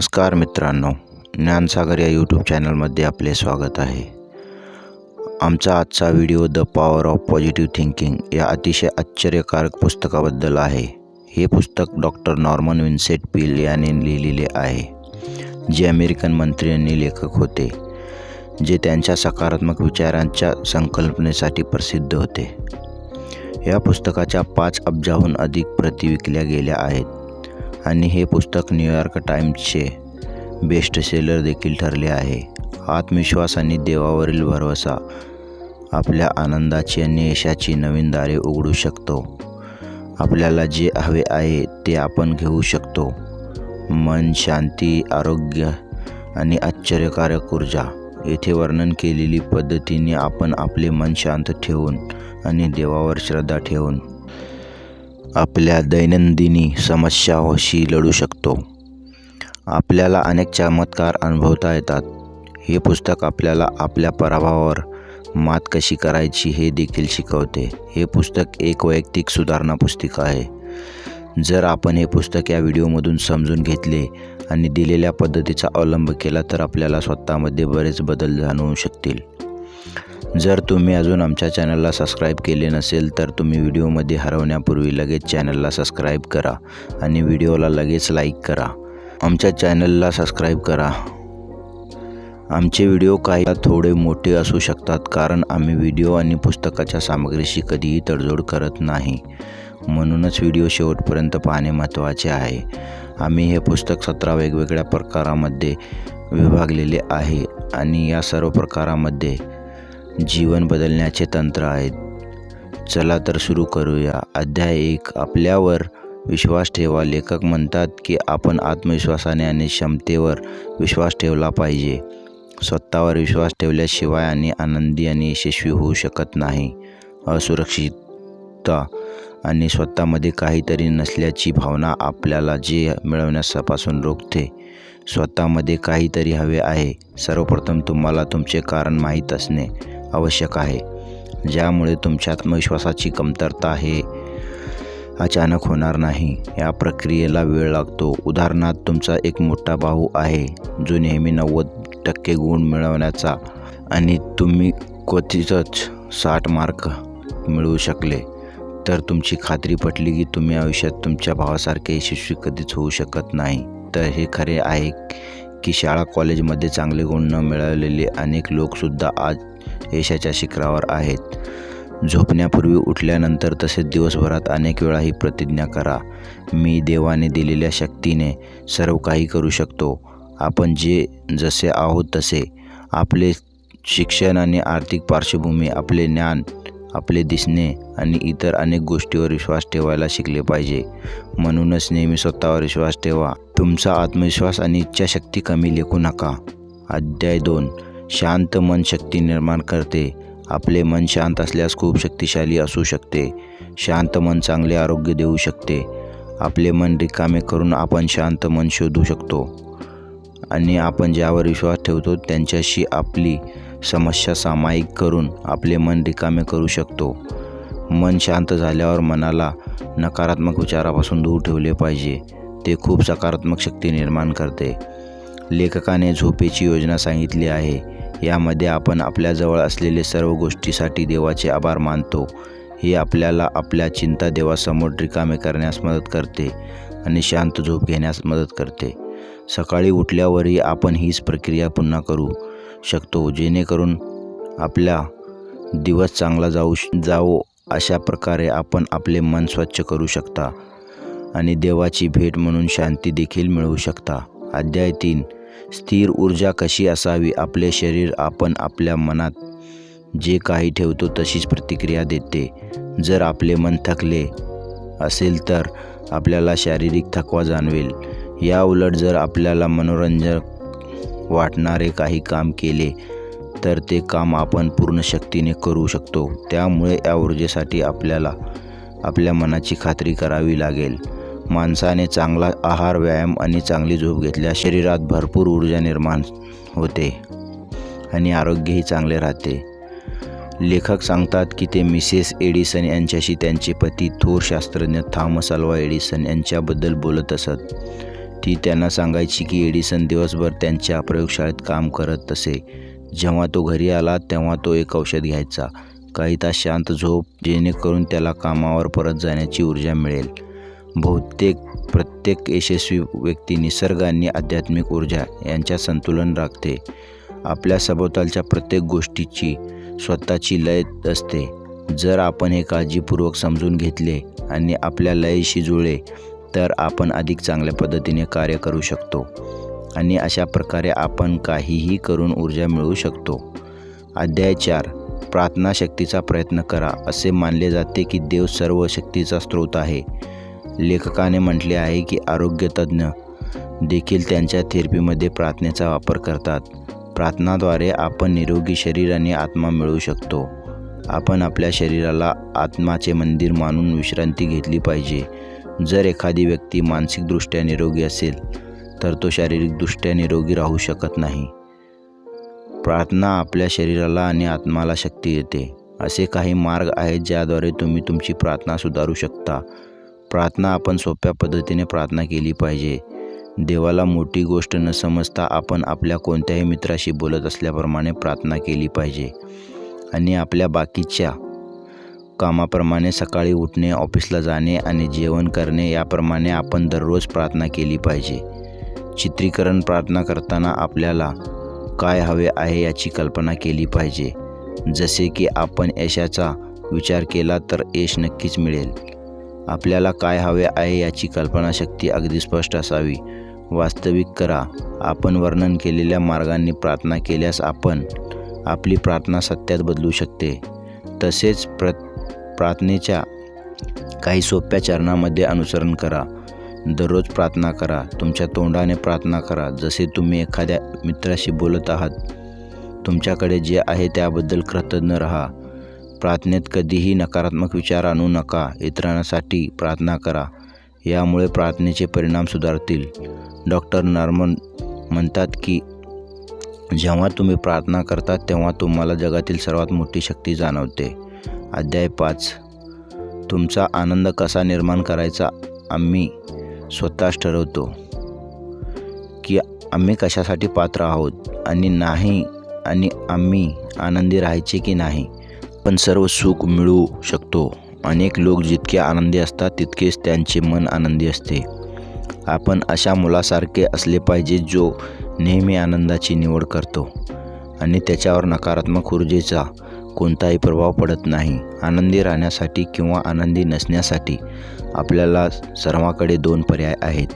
नमस्कार मित्रांनो ज्ञानसागर या यूट्यूब चॅनलमध्ये आपले स्वागत आहे. आमचा आजचा video the power of positive thinking या अतिशय आश्चर्यकारक पुस्तकाबद्दल आहे. हे पुस्तक डॉक्टर नॉर्मन विन्सेट पील याने लिहिलेले आहे जे अमेरिकन मंत्री आणि लेखक होते जे त्यांच्या सकारात्मक विचारांच्या संकल्पनेसाठी प्रसिद्ध होते. या पुस्तकाच्या पाच अब्जाहून अधिक प्रती विकल्या गेल्या आहेत. आणि हे पुस्तक न्यूयॉर्क टाईम्सचे बेस्ट सेलर देखील ठरले आहे. आत्मविश्वास आणि देवावरील भरवसा आपल्या आनंदाची आणि यशाची नवीन दारे उघडू शकतो. आपल्याला जे हवे आहे ते आपण घेऊ शकतो. मन शांती आरोग्य आणि आश्चर्यकारक ऊर्जा येथे वर्णन केलेली पद्धतीने आपण आपले मन शांत ठेवून आणि देवावर श्रद्धा ठेवून आपल्या दैनंदिनी समस्याशी लढू शकतो. आपल्याला अनेक चमत्कार अनुभवता येतात. हे पुस्तक आपल्याला आपल्या पराभवावर मात कशी करायची हे देखील शिकवते. हे पुस्तक एक वैयक्तिक सुधारणा पुस्तिका आहे. जर आपण हे पुस्तक या व्हिडिओमधून समजून घेतले आणि दिलेल्या पद्धतीचा अवलंब केला तर आपल्याला स्वतःमध्ये बरेच बदल जाणवू शकतील. जर तुम्ही अजून आमच्या चॅनलला सबस्क्राईब केले नसेल तर तुम्ही व्हिडिओमध्ये हरवण्यापूर्वी लगेच चॅनलला सबस्क्राईब करा आणि व्हिडिओला लगेच लाईक करा. आमच्या चॅनलला सबस्क्राईब करा. आमचे व्हिडिओ काही थोडे मोठे असू शकतात कारण आम्ही व्हिडिओ आणि पुस्तकाच्या सामग्रीशी कधीही तडजोड करत नाही. म्हणूनच व्हिडिओ शेवटपर्यंत पाहणे महत्त्वाचे आहे. आम्ही हे पुस्तक सतरा वेगवेगळ्या प्रकारामध्ये विभागलेले आहे आणि या सर्व प्रकारामध्ये जीवन बदलण्याचे तंत्र आहेत. चला तर सुरू करूया. अध्याय एक. आपल्यावर विश्वास ठेवा. लेखक म्हणतात की आपण आत्मविश्वासाने आणि क्षमतेवर विश्वास ठेवला पाहिजे. स्वतःवर विश्वास ठेवल्याशिवाय आणि आनंदी आणि यशस्वी होऊ शकत नाही. असुरक्षितता आणि स्वतःमध्ये काहीतरी नसल्याची भावना आपल्याला जे मिळवण्यापासून रोखते. स्वतःमध्ये काहीतरी हवे आहे. सर्वप्रथम तुम्हाला तुमचे कारण माहीत असणे. आवश्यक आहे ज्यामुळे तुमच्या आत्मविश्वासाची कमतरता हे अचानक होणार नाही. या प्रक्रियेला वेळ लागतो. उदाहरणार्थ तुमचा एक मोठा भाऊ आहे जो नेहमी नव्वद टक्के गुण मिळवण्याचा आणि तुम्ही क्वचितच साठ मार्क मिळवू शकले. तर तुमची खात्री पटली की तुम्ही आयुष्यात तुमच्या भावासारखे यशस्वी कधीच होऊ शकत नाही. तर हे खरे आहे की शाळा कॉलेजमध्ये चांगले गुण न मिळवलेले अनेक लोकसुद्धा आज यशाच्या शिखरावर आहेत. झोपण्यापूर्वी उठल्यानंतर तसेच दिवसभरात अनेक वेळा ही प्रतिज्ञा करा. मी देवाने दिलेल्या शक्तीने सर्व काही करू शकतो. आपण जे जसे आहोत तसे. आपले शिक्षण आणि आर्थिक पार्श्वभूमी आपले ज्ञान आपले दिसणे आणि इतर अनेक गोष्टीवर विश्वास ठेवायला शिकले पाहिजे. म्हणूनच नेहमी स्वतःवर विश्वास ठेवा. तुमचा आत्मविश्वास आणि इच्छाशक्ती कमी लेखू नका. अध्याय दोन. शांत मन शक्ती निर्माण करते. आपले मन शांत असल्यास खूप शक्तिशाली असू शकते. शांत मन चांगले आरोग्य देऊ शकते. आपले मन रिकामे करून आपण शांत मन शोधू शकतो. आणि आपण ज्यावर विश्वास ठेवतो त्यांच्याशी आपली समस्या सामायिक करून आपले मन रिकामे करू शकतो. मन शांत झाल्यावर मनाला नकारात्मक विचारापासून दूर ठेवले पाहिजे. ते खूप सकारात्मक शक्ती निर्माण करते. लेखकाने झोपेची योजना सांगितली आहे. यामध्ये आपण आपल्याजवळ असलेले सर्व गोष्टीसाठी देवाचे आभार मानतो. हे आपल्याला आपल्या चिंता देवासमोर रिकामे करण्यास मदत करते आणि शांत झोप घेण्यास मदत करते. सकाळी उठल्यावरही आपण हीच प्रक्रिया पुन्हा करू. शकतो जेणेकरून आपला दिवस चांगला जाऊ जावो अशा प्रकारे आपण आपले मन स्वच्छ करू शकता आणि देवाची भेट म्हणून शांती देखील मिळवू शकता. अध्याय तीन स्थिर ऊर्जा कशी असावी? आपले शरीर आपण आपल्या मनात जे काही ठेवतो तशीच प्रतिक्रिया देते. जर आपले मन थकले असेल तर आपल्याला शारीरिक थकवा जाणवेल. या उलट जर आपल्याला मनोरंजक वाटणारे काही काम केले तर ते काम आपण पूर्ण शक्तीने करू शकतो. त्यामुळे या ऊर्जेसाठी आपल्याला आपल्या मनाची खात्री करावी लागेल. माणसाने चांगला आहार व्यायाम आणि चांगली झोप घेतल्यास शरीरात भरपूर ऊर्जा निर्माण होते आणि आरोग्यही चांगले राहते. लेखक सांगतात की ते मिसेस एडिसन यांच्याशी त्यांचे पती थोर शास्त्रज्ञ थॉमस अल्वा एडिसन यांच्याबद्दल बोलत असत. ती त्यांना सांगायची की एडिसन दिवसभर त्यांच्या प्रयोगशाळेत काम करत असे. जेव्हा तो घरी आला तेव्हा तो एक औषध घ्यायचा. काही तास शांत झोप जेणेकरून त्याला कामावर परत जाण्याची ऊर्जा मिळेल. बहुतेक प्रत्येक यशस्वी व्यक्ती निसर्ग आणि आध्यात्मिक ऊर्जा यांच्या संतुलन राखते. आपल्या सभोवतालच्या प्रत्येक गोष्टीची स्वतःची लय असते. जर आपण हे काळजीपूर्वक समजून घेतले आणि आपल्या लयशी जुळले तर आपण अधिक चांगल्या पद्धतीने कार्य करू शकतो आणि अशा प्रकारे आपण काहीही करून ऊर्जा मिळवू शकतो. अध्याय चार प्रार्थना शक्तीचा प्रयत्न करा असे मानले जाते की देव सर्व शक्तीचा स्रोत आहे. लेखकाने म्हटले आहे की आरोग्यतज्ञ देखील त्यांच्या थेरपीमध्ये प्रार्थनेचा वापर करतात. प्रार्थनाद्वारे आपण निरोगी शरीर आणि आत्मा मिळवू शकतो. आपण आपल्या शरीराला आत्माचे मंदिर मानून विश्रांती घेतली पाहिजे. जर एखादी व्यक्ती मानसिकदृष्ट्या निरोगी असेल तर तो शारीरिकदृष्ट्या निरोगी राहू शकत नाही. प्रार्थना आपल्या शरीराला आणि आत्माला शक्ती देते. असे काही मार्ग आहेत ज्याद्वारे तुम्ही तुमची प्रार्थना सुधारू शकता. प्रार्थना आपण सोप्या पद्धतीने प्रार्थना केली पाहिजे. देवाला मोठी गोष्ट न समजता आपण आपल्या कोणत्याही मित्राशी बोलत असल्याप्रमाणे प्रार्थना केली पाहिजे. आणि आपल्या बाकीच्या कामाप्रमाणे सकाळी उठणे ऑफिसला जाणे आणि जेवण करणे याप्रमाणे आपण दररोज प्रार्थना केली पाहिजे. चित्रीकरण प्रार्थना करताना आपल्याला काय हवे आहे याची कल्पना केली पाहिजे. जसे की आपण यशाचा विचार केला तर यश नक्कीच मिळेल. आपल्याला काय हवे आहे याची कल्पनाशक्ती अगदी स्पष्ट असावी. वास्तविक करा. आपण वर्णन केलेल्या मार्गांनी प्रार्थना केल्यास आपण आपली प्रार्थना सत्यात बदलू शकते. तसेच प्रत प्रार्थनेच्या काही सोप्या चरणामध्ये अनुसरण करा. दररोज प्रार्थना करा. तुमच्या तोंडाने प्रार्थना करा. जसे तुम्ही एखाद्या मित्राशी बोलत आहात तुमच्याकडे जे आहे त्याबद्दल कृतज्ञ राहा. प्रार्थनेत कधीही नकारात्मक विचार आणू नका. इतरांसाठी प्रार्थना करा. यामुळे प्रार्थनेचे परिणाम सुधारतील. डॉक्टर नॉर्मन म्हणतात की जेव्हा तुम्ही प्रार्थना करता तेव्हा तुम्हाला जगातील सर्वात मोठी शक्ती जाणवते. अध्याय पाच. तुमचा आनंद कसा निर्माण करायचा आम्ही स्वतःच ठरवतो. की आम्ही कशासाठी पात्र आहोत आणि नाही आणि आम्ही आनंदी राहायचे की नाही. पण सर्व सुख मिळवू शकतो. अनेक लोक जितके आनंदी असतात तितकेच त्यांचे मन आनंदी असते. आपण अशा मुलासारखे असले पाहिजे जो नेहमी आनंदाची निवड करतो आणि त्याच्यावर नकारात्मक ऊर्जेचा कोणताही प्रभाव पडत नाही. आनंदी राहण्यासाठी किंवा आनंदी नसण्यासाठी आपल्याला सर्वांकडे दोन पर्याय आहेत.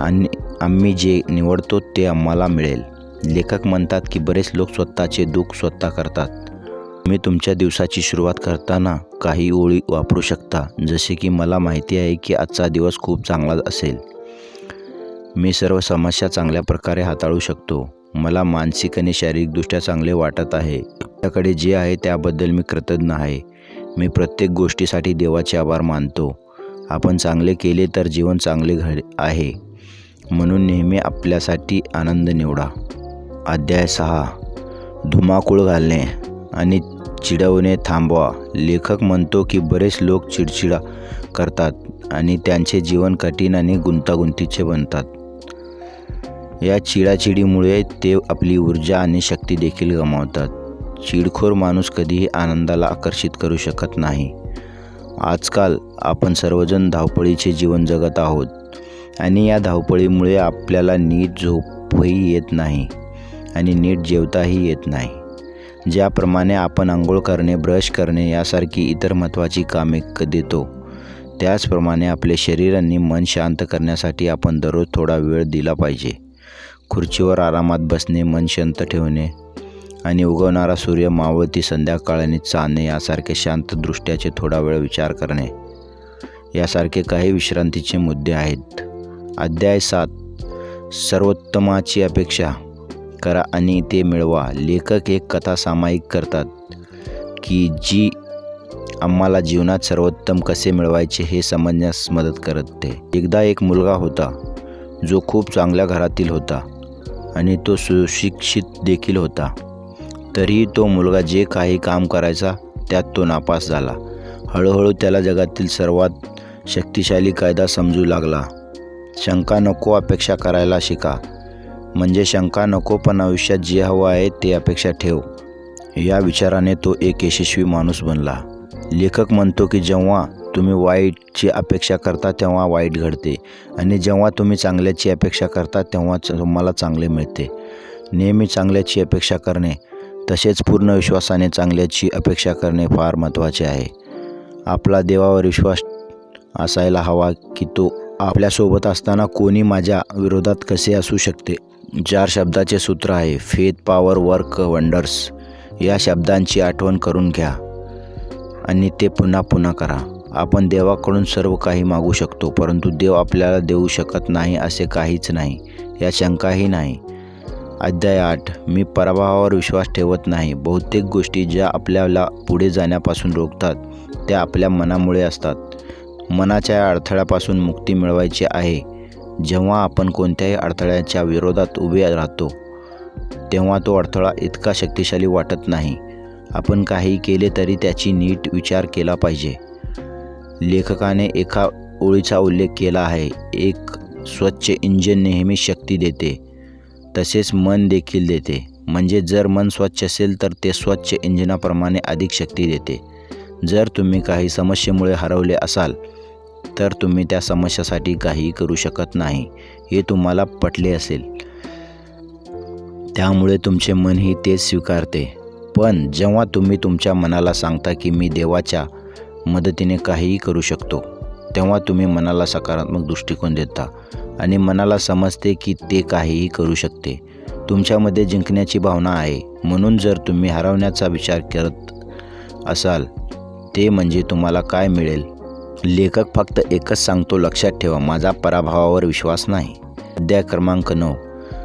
आणि आम्ही जे निवडतो ते आम्हाला मिळेल. लेखक म्हणतात की बरेच लोक स्वतःचे दुःख स्वतः करतात. तुम्ही तुमच्या दिवसाची सुरुवात करताना काही ओळी वापरू शकता. जसे की मला माहिती आहे की आजचा दिवस खूप चांगला असेल. मी सर्व समस्या चांगल्या प्रकारे हाताळू शकतो. मला मानसिक आणि शारीरिकदृष्ट्या चांगले वाटत आहे. आपल्याकडे जे आहे त्याबद्दल मी कृतज्ञ आहे. मी प्रत्येक गोष्टीसाठी देवाचे आभार मानतो. आपण चांगले केले तर जीवन चांगले घड आहे. म्हणून नेहमी आपल्यासाठी आनंद निवडा. अध्याय सहा. धुमाकूळ घालणे आणि चिडवणे थांबवा. लेखक म्हणतो की बरेच लोक चिडचिडा करतात आणि त्यांचे जीवन कठीण आणि गुंतागुंतीचे बनतात. या चिडाचिडीमुळे ते आपली ऊर्जा आणि शक्ती देखील गमावतात. चिडखोर माणूस कधीही आनंदाला आकर्षित करू शकत नाही. आजकाल आपण सर्वजण धावपळीचे जीवन जगत आहोत आणि या धावपळीमुळे आपल्याला नीट झोपही येत नाही आणि नीट जेवताही येत नाही. ज्याप्रमाणे आपण आंघोळ करणे ब्रश करणे यासारखी इतर महत्त्वाची कामे क देतो त्याचप्रमाणे आपले शरीर आणि मन शांत करण्यासाठी आपण दररोज थोडा वेळ दिला पाहिजे. खुर्चीवर आरामात बसणे मन शांत ठेवणे आणि उगवणारा सूर्य मावळती संध्याकाळ आणि चालणे यासारखे शांत दृष्ट्याचे थोडा वेळ विचार करणे यासारखे काही विश्रांतीचे मुद्दे आहेत. अध्याय सात. सर्वोत्तमाची अपेक्षा करा आणि ते मिळवा. लेखक एक कथा सामायिक करतात की जी आम्हाला जीवनात सर्वोत्तम कसे मिळवायचे हे समजण्यास मदत करते. एकदा एक मुलगा होता जो खूप चांगल्या घरातील होता. आणि तो सुशिक्षित देखील होता. तरीही तो मुलगा जे काही काम करायचा त्यात तो नापास झाला. हळूहळू त्याला जगातील सर्वात शक्तिशाली कायदा समजू लागला. शंका नको अपेक्षा करायला शिका. म्हणजे शंका नको पण आयुष्यात जे हवं आहे ते अपेक्षा ठेव. या विचाराने तो एक यशस्वी माणूस बनला. लेखक म्हणतो की जेव्हा तुम्ही वाईटची अपेक्षा करता तेव्हा वाईट घडते. आणि जेव्हा तुम्ही चांगल्याची अपेक्षा करता तेव्हा तुम्हाला चांगले मिळते. नेहमी चांगल्याची अपेक्षा करणे तसेच पूर्ण विश्वासाने चांगल्याची अपेक्षा करणे फार महत्त्वाचे आहे. आपला देवावर विश्वास असायला हवा की तो आपल्यासोबत असताना कोणी माझ्या विरोधात कसे असू शकते? चार शब्दाचे सूत्र आहे फेथ पॉवर वर्क वंडर्स या शब्दांची आठवण करून घ्या. आणि ते पुन्हा पुन्हा करा. आपण देवाकडून सर्व काही मागू शकतो परंतु देव आपल्याला देऊ शकत नाही असे काहीच नाही या शंकाही नाही. अध्याय आठ मी पराभवावर विश्वास ठेवत नाही. बहुतेक गोष्टी ज्या आपल्याला पुढे जाण्यापासून रोखतात त्या आपल्या मनामुळे असतात. मनाच्या अडथळ्यापासून मुक्ती मिळवायची आहे. जेव्हा आपण कोणत्याही अडथळ्याच्या विरोधात उभे राहतो तेव्हा तो अडथळा इतका शक्तिशाली वाटत नाही. आपण काही केले तरी त्याची नीट विचार केला पाहिजे. लेखकाने एका ओळीचा उल्लेख केला आहे. एक स्वच्छ इंजिन नेहमी शक्ती देते तसेच मन देखील देते. म्हणजे जर मन स्वच्छ असेल तर ते स्वच्छ इंजिनाप्रमाणे अधिक शक्ती देते. जर तुम्ही काही समस्येमुळे हरवले असाल तर तुम्ही त्या समस्यासाठी काहीही करू शकत नाही. हे तुम्हाला पटले असेल. त्यामुळे तुमचे मनही तेच स्वीकारते. पण जेव्हा तुम्ही तुमच्या मनाला सांगता की मी देवाच्या मदतीने काहीही करू शकतो. तेव्हा तुम्ही मनाला सकारात्मक दृष्टिकोन देता आणि मनाला समजते की ते काहीही करू शकते. तुमच्यामध्ये जिंकण्याची भावना आहे. म्हणून जर तुम्ही हरवण्याचा विचार करत असाल ते म्हणजे तुम्हाला काय मिळेल? लेखक फक्त एकच सांगतो लक्षात ठेवा माझा पराभवावर विश्वास नाही. अध्याय क्रमांक नऊ.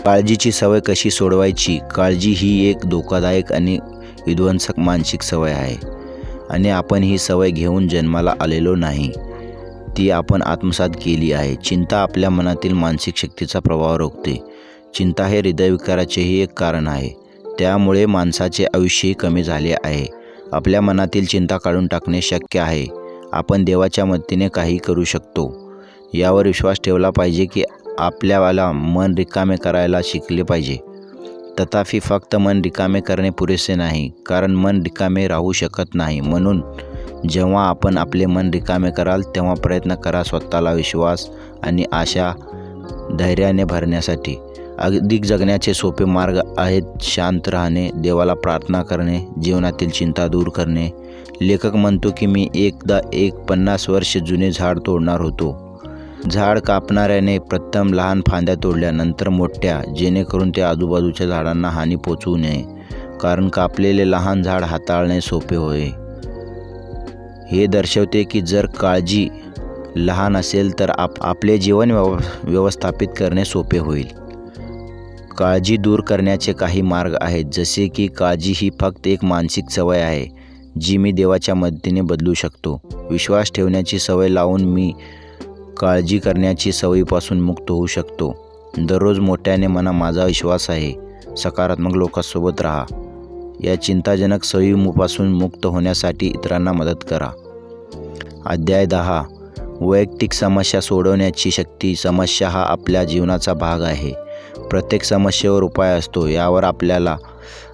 काळजीची सवय कशी सोडवायची? काळजी ही एक धोकादायक आणि विध्वंसक मानसिक सवय आहे. आणि आपण ही सवय घेऊन जन्माला आलेलो नाही. ती आपण आत्मसात केली आहे. चिंता आपल्या मनातील मानसिक शक्तीचा प्रभाव रोखते. चिंता हे हृदयविकाराचेही एक कारण आहे. त्यामुळे माणसाचे आयुष्यही कमी झाले आहे. आपल्या मनातील चिंता काढून टाकणे शक्य आहे. आपण देवाच्या मदतीने काही करू शकतो. यावर विश्वास ठेवला पाहिजे की आपल्याला मन रिकामे करायला शिकले पाहिजे. तथापि फक्त मन रिकामे करणे पुरेसे नाही कारण मन रिकामे राहू शकत नाही. म्हणून जेव्हा आपण आपले मन रिकामे कराल तेव्हा प्रयत्न करा स्वतःला विश्वास आणि आशा धैर्याने भरण्यासाठी. अधिक जगण्याचे सोपे मार्ग आहेत शांत राहणे देवाला प्रार्थना करणे जीवनातील चिंता दूर करणे. लेखक म्हणतो की मी एकदा एक पन्नास वर्ष जुने झाड तोडणार होतो. झाड कापणाऱ्याने प्रथम लहान फांद्या तोडल्या नंतर मोठ्या जेणेकरून ते आजूबाजूच्या झाडांना हानी पोचवू नये. कारण कापलेले लहान झाड हाताळणे सोपे होय. हे दर्शवते की जर काळजी लहान असेल तर आप आपले जीवन व्यव व्यवस्थापित करणे सोपे होईल. काळजी दूर करण्याचे काही मार्ग आहेत जसे की काळजी ही फक्त एक मानसिक सवय आहे जी मी देवाच्या मदतीने बदलू शकतो. विश्वास ठेवण्याची सवय लावून मी काळजी करण्याची सवयीपासून मुक्त होऊ शकतो. दररोज मोठ्याने म्हणा माझा विश्वास आहे सकारात्मक लोकांसोबत राहा. या चिंताजनक सवयीपासून मुक्त होण्यासाठी इतरांना मदत करा. अध्याय दहा. वैयक्तिक समस्या सोडवण्याची शक्ती. समस्या हा आपल्या जीवनाचा भाग आहे. प्रत्येक समस्येवर उपाय असतो. यावर आपल्याला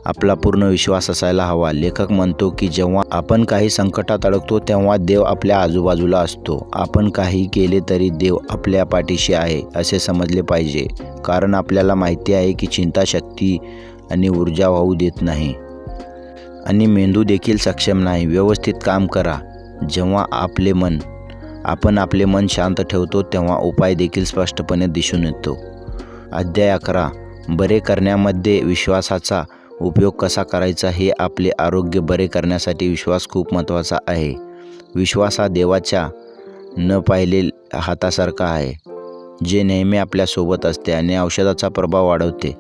आपला पूर्ण विश्वास असायला हवा. लेखक म्हणतो की जेव्हा आपण काही संकटात अडकतो तेव्हा देव आपल्या आजूबाजूला असतो. आपण काही केले तरी देव आपल्या पाठीशी आहे असे समजले पाहिजे. कारण आपल्याला माहिती आहे की चिंता शक्ती आणि ऊर्जा वाहू देत नाही. आणि मेंदू देखील सक्षम नाही. व्यवस्थित काम करा. जेव्हा आपले मन आपण आपले मन शांत ठेवतो तेव्हा उपाय देखील स्पष्टपणे दिसून येतो. अध्याय अकरा. बरे करण्यामध्ये विश्वासाचा उपयोग कसा करायचा हे आपले आरोग्य बरे करण्यासाठी विश्वास खूप महत्त्वाचा आहे. विश्वास हा देवाच्या न पाहिले हातासारखा आहे जे नेहमी आपल्यासोबत असते आणि औषधाचा प्रभाव वाढवते.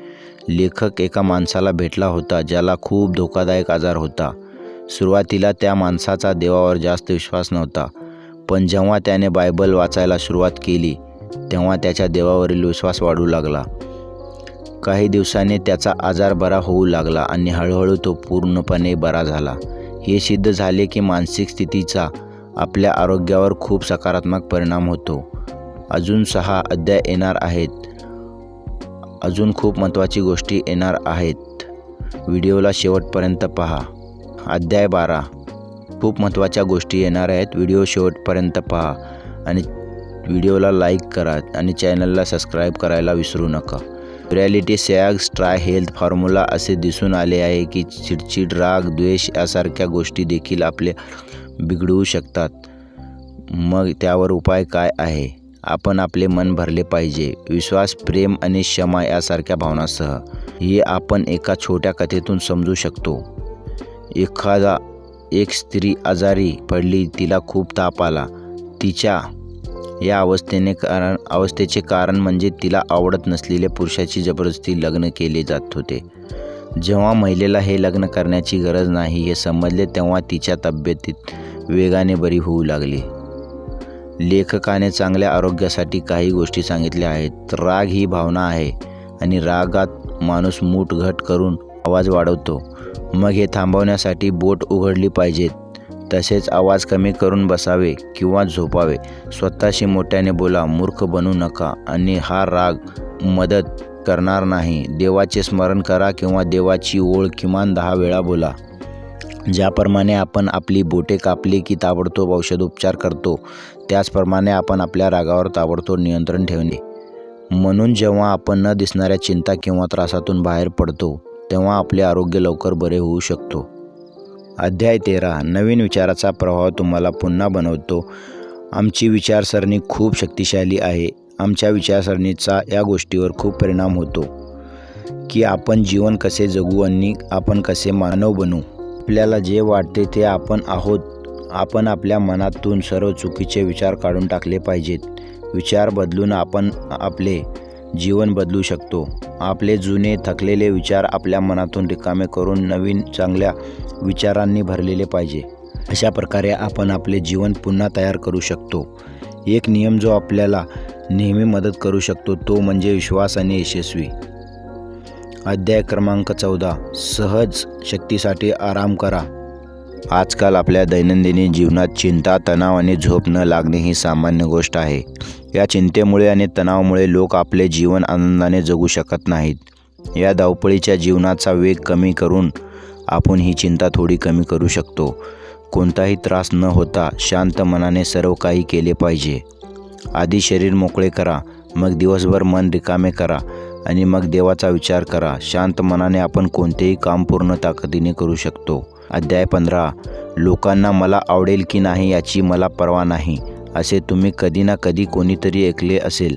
लेखक एका माणसाला भेटला होता ज्याला खूप धोकादायक आजार होता. सुरुवातीला त्या माणसाचा देवावर जास्त विश्वास नव्हता पण जेव्हा त्याने बायबल वाचायला सुरुवात केली तेव्हा त्याच्या देवावरील विश्वास वाढू लागला. काही दिवसांनी त्याचा आजार बरा होऊ लागला आणि हळूहळू तो पूर्णपणे बरा झाला. हे सिद्ध झाले की मानसिक स्थितीचा आपल्या आरोग्यावर खूप सकारात्मक परिणाम होतो. अजून सहा अध्याय येणार आहेत. अजून खूप महत्त्वाची गोष्टी येणार आहेत. व्हिडिओला शेवटपर्यंत पहा. अध्याय बारा. खूप महत्त्वाच्या गोष्टी येणार आहेत. व्हिडिओ शेवटपर्यंत पहा आणि व्हिडिओला लाईक करा आणि चॅनलला सबस्क्राईब करायला विसरू नका. रिॲलिटी सॅग्स ट्राय हेल्थ फॉर्म्युला असे दिसून आले आहे की चिडचिड राग द्वेष यासारख्या गोष्टी देखील आपले बिघडवू शकतात. मग त्यावर उपाय काय आहे? आपण आपले मन भरले पाहिजे. विश्वास प्रेम आणि क्षमा यासारख्या भावनासह हे आपण एका छोट्या कथेतून समजू शकतो. एखादा एक स्त्री आजारी पडली तिला खूप ताप आला. तिच्या या अवस्थेने कारण अवस्थेचे कारण म्हणजे तिला आवडत नसलेल्या पुरुषाची जबरदस्ती लग्न केले जात होते. जेव्हा महिलेला हे लग्न करण्याची गरज नाही हे समजले तेव्हा तिच्या तब्येतीत वेगाने बरी होऊ लागली. लेखकाने चांगल्या आरोग्यासाठी काही गोष्टी सांगितल्या आहेत. राग ही भावना आहे आणि रागात माणूस मूठ घट करून आवाज वाढवतो. मग हे थांबवण्यासाठी बोट उघडली पाहिजेत. तसेच आवाज कमी करून बसावे किंवा झोपावे. स्वतःशी मोठ्याने बोला मूर्ख बनू नका आणि हा राग मदत करणार नाही. देवाचे स्मरण करा किंवा देवाची ओळ किमान दहा वेळा बोला. ज्याप्रमाणे आपण आपली बोटे कापली की ताबडतोब औषधोपचार करतो त्याचप्रमाणे आपण आपल्या रागावर ताबडतोब नियंत्रण ठेवणे. म्हणून जेव्हा आपण न दिसणाऱ्या चिंता किंवा त्रासातून बाहेर पडतो तेव्हा आपले आरोग्य लवकर बरे होऊ शकतो. अध्याय तेरा. नवीन विचाराचा प्रभाव तुम्हाला पुन्हा बनवतो. आमची विचारसरणी खूप शक्तिशाली आहे. आमच्या विचारसरणीचा या गोष्टीवर खूप परिणाम होतो. की आपण जीवन कसे जगू आणि आपण कसे मानव बनू? आपल्याला जे वाटते ते आपण आहोत. आपण आपल्या मनातून सर्व चुकीचे विचार काढून टाकले पाहिजेत. विचार बदलून आपण आपले जीवन बदलू शकतो. आपले जुने थकलेले विचार आपल्या मनातून रिकामे करून नवीन चांगल्या विचारांनी भरलेले पाहिजे. अशा प्रकारे आपण आपले जीवन पुन्हा तयार करू शकतो. एक नियम जो आपल्याला नेहमी मदत करू शकतो तो म्हणजे विश्वास आणि यशस्वी. अध्याय क्रमांक चौदा. सहज शक्तीसाठी आराम करा. आजकाल आपल्या दैनंदिन जीवनात चिंता तणाव आणि झोप न लागणे ही सामान्य गोष्ट आहे. या चिंतेमुळे आणि तणावामुळे लोक आपले जीवन आनंदाने जगू शकत नाहीत. या धावपळीच्या जीवनाचा वेग कमी करून आपण ही चिंता थोडी कमी करू शकतो. कोणताही त्रास न होता शांत मनाने सर्व काही केले पाहिजे. आधी शरीर मोकळे करा मग दिवसभर मन रिकामे करा आणि मग देवाचा विचार करा. शांत मनाने आपण कोणतेही काम पूर्ण ताकदीने करू शकतो. अध्याय पंधरा लोकांना मला आवडेल की नाही याची मला पर्वा नाही. असे तुम्ही कधी ना कधी कोणीतरी ऐकले असेल.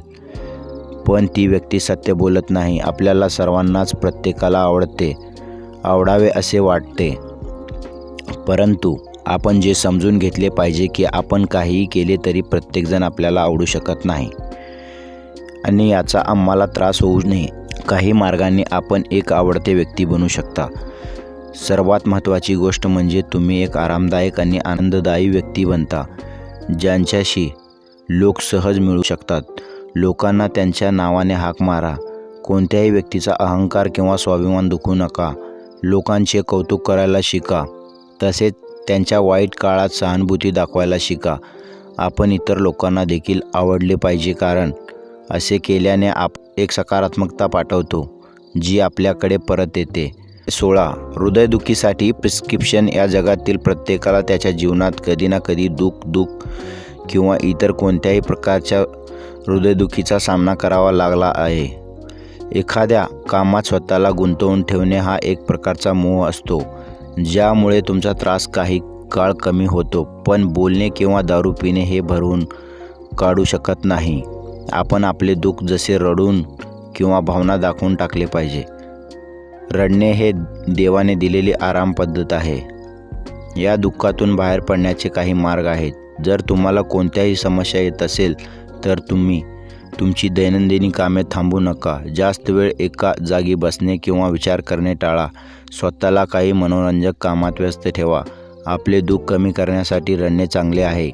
पण ती व्यक्ती सत्य बोलत नाही आपल्याला सर्वांनाच प्रत्येकाला आवडते आवडावे असे वाटते. परंतु आपण जे समजून घेतले पाहिजे की आपण काहीही केले तरी प्रत्येकजण आपल्याला आवडू शकत नाही. आणि याचा आम्हाला त्रास होऊ नये. काही मार्गाने आपण एक आवडते व्यक्ती बनू शकता. सर्वात महत्त्वाची गोष्ट म्हणजे तुम्ही एक आरामदायक आणि आनंददायी व्यक्ती बनता. ज्यांच्याशी लोक सहज मिळू शकतात. लोकांना त्यांच्या नावाने हाक मारा. कोणत्याही व्यक्तीचा अहंकार किंवा स्वाभिमान दुखू नका. लोकांचे कौतुक करायला शिका. तसेच त्यांच्या वाईट काळात सहानुभूती दाखवायला शिका. आपण इतर लोकांना देखील आवडले पाहिजे कारण असे केल्याने आप एक सकारात्मकता पाठवतो जी आपल्याकडे परत येते. सोळा. हृदयदुखीसाठी प्रिस्क्रिप्शन या जगातील प्रत्येकाला त्याच्या जीवनात कधी ना कधी दुःख दुःख किंवा इतर कोणत्याही प्रकारच्या हृदयदुखीचा सामना करावा लागला आहे. एखाद्या कामात स्वतःला गुंतवून ठेवणे हा एक प्रकारचा मोह असतो ज्यामुळे तुमचा त्रास काही काळ कमी होतो पण बोलणे किंवा दारू पिणे हे भरून काढू शकत नाही. आपण आपले दुःख जसे रडून किंवा भावना दाखवून टाकले पाहिजे. रडणे हे देवाने दिलेली आराम पद्धत आहे. या दुःखातून बाहेर पडण्याचे काही मार्ग आहेत. जर तुम्हाला कोणत्याही समस्या येत असेल तर तुम्ही तुमची दैनंदिनी कामे थांबू नका. जास्त वेळ एका जागी बसणे किंवा विचार करणे टाळा. स्वतःला काही मनोरंजक कामात व्यस्त ठेवा. आपले दुःख कमी करण्यासाठी रडणे चांगले आहे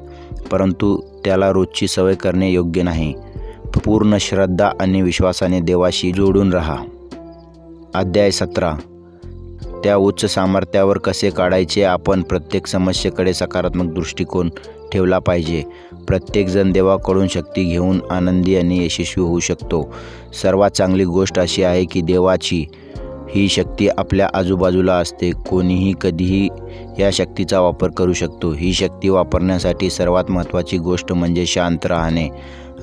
परंतु त्याला रोजची सवय करणे योग्य नाही. पूर्ण श्रद्धा आणि विश्वासाने देवाशी जोडून राहा. अध्याय सतरा. त्या उच्च सामर्थ्यावर कसे काढायचे आपण प्रत्येक समस्येकडे सकारात्मक दृष्टिकोन ठेवला पाहिजे. प्रत्येकजण देवाकडून शक्ती घेऊन आनंदी आणि यशस्वी होऊ शकतो. सर्वात चांगली गोष्ट अशी आहे की देवाची ही शक्ती आपल्या आजूबाजूला असते. कोणीही कधीही या शक्तीचा वापर करू शकतो. ही शक्ती वापरण्यासाठी सर्वात महत्त्वाची गोष्ट म्हणजे शांत राहणे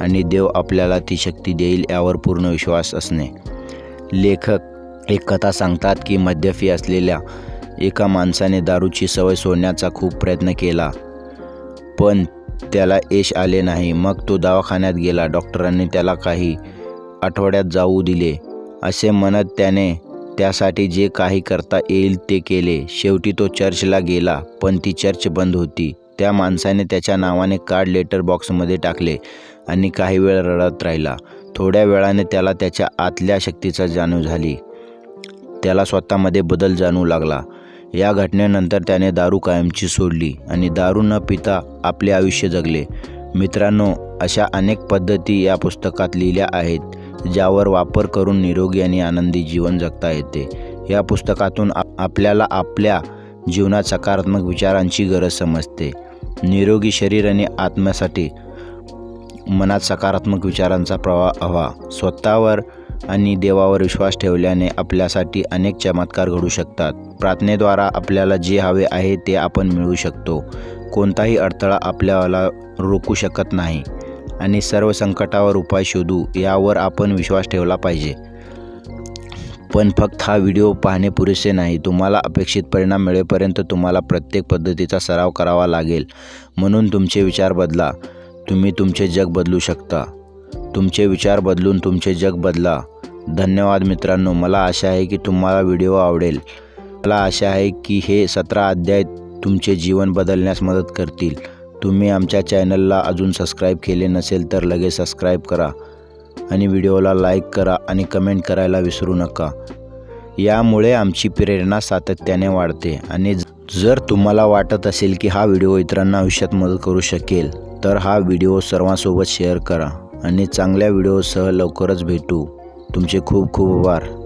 आणि देव आपल्याला ती शक्ती देईल यावर पूर्ण विश्वास असणे. लेखक एक कथा सांगतात की मद्यपी असलेल्या एका माणसाने दारूची सवय सोडण्याचा खूप प्रयत्न केला. पण त्याला यश आले नाही. मग तो दवाखान्यात गेला. डॉक्टरांनी त्याला काही आठवड्यात जाऊ दिले. असे म्हणत त्याने त्यासाठी जे काही करता येईल ते केले. शेवटी तो चर्चला गेला पण ती चर्च बंद होती. त्या माणसाने त्याच्या नावाने कार्ड लेटर बॉक्समध्ये टाकले आणि काही वेळ रडत राहिला. थोड्या वेळाने त्याला त्याच्या आतल्या शक्तीचा जाणीव झाली. त्याला स्वतःमध्ये बदल जाणवू लागला. या घटनेनंतर त्याने दारू कायमची सोडली आणि दारू न पिता आपले आयुष्य जगले. मित्रांनो अशा अनेक पद्धती या पुस्तकात लिहिल्या आहेत ज्यावर वापर करून निरोगी आणि आनंदी जीवन जगता येते. या पुस्तकातून आपल्याला आपल्या जीवनात सकारात्मक विचारांची गरज समजते. निरोगी शरीर आणि आत्म्यासाठी मनात सकारात्मक विचारांचा प्रवाह हवा. स्वतःवर आणि देवावर विश्वास ठेवल्याने आपल्यासाठी अनेक चमत्कार घडू शकतात. प्रार्थनेद्वारा आपल्याला जे हवे आहे ते आपण मिळवू शकतो. कोणताही अडथळा आपल्याला रोखू शकत नाही. आणि सर्व संकटावर उपाय शोधू यावर आपण विश्वास ठेवला पाहिजे. पण फक्त हा व्हिडिओ पाहणे पुरेसे नाही. तुम्हाला अपेक्षित परिणाम मिळेपर्यंत तुम्हाला प्रत्येक पद्धतीचा सराव करावा लागेल. म्हणून तुमचे विचार बदला. तुम्ही तुमचे जग बदलू शकता. तुमचे विचार बदलून तुमचे जग बदला. धन्यवाद मित्रांनो. मला आशा आहे की तुम्हाला व्हिडिओ आवडेल. मला आशा आहे की हे सतरा अध्याय तुमचे जीवन बदलण्यास मदत करतील. तुम्ही आमच्या चॅनलला अजून सबस्क्राईब केले नसेल तर लगेच सबस्क्राईब करा आणि व्हिडिओला लाईक करा आणि कमेंट करायला विसरू नका. यामुळे आमची प्रेरणा सातत्याने वाढते आणि जर तुम्हाला वाटत असेल की हा व्हिडिओ इतरांना आयुष्यात मदत करू शकेल तर हा व्हिडिओ सर्वांसोबत शेअर करा आणि चांगल्या व्हिडिओसह लवकरच भेटू. तुमचे खूप खूप आभार.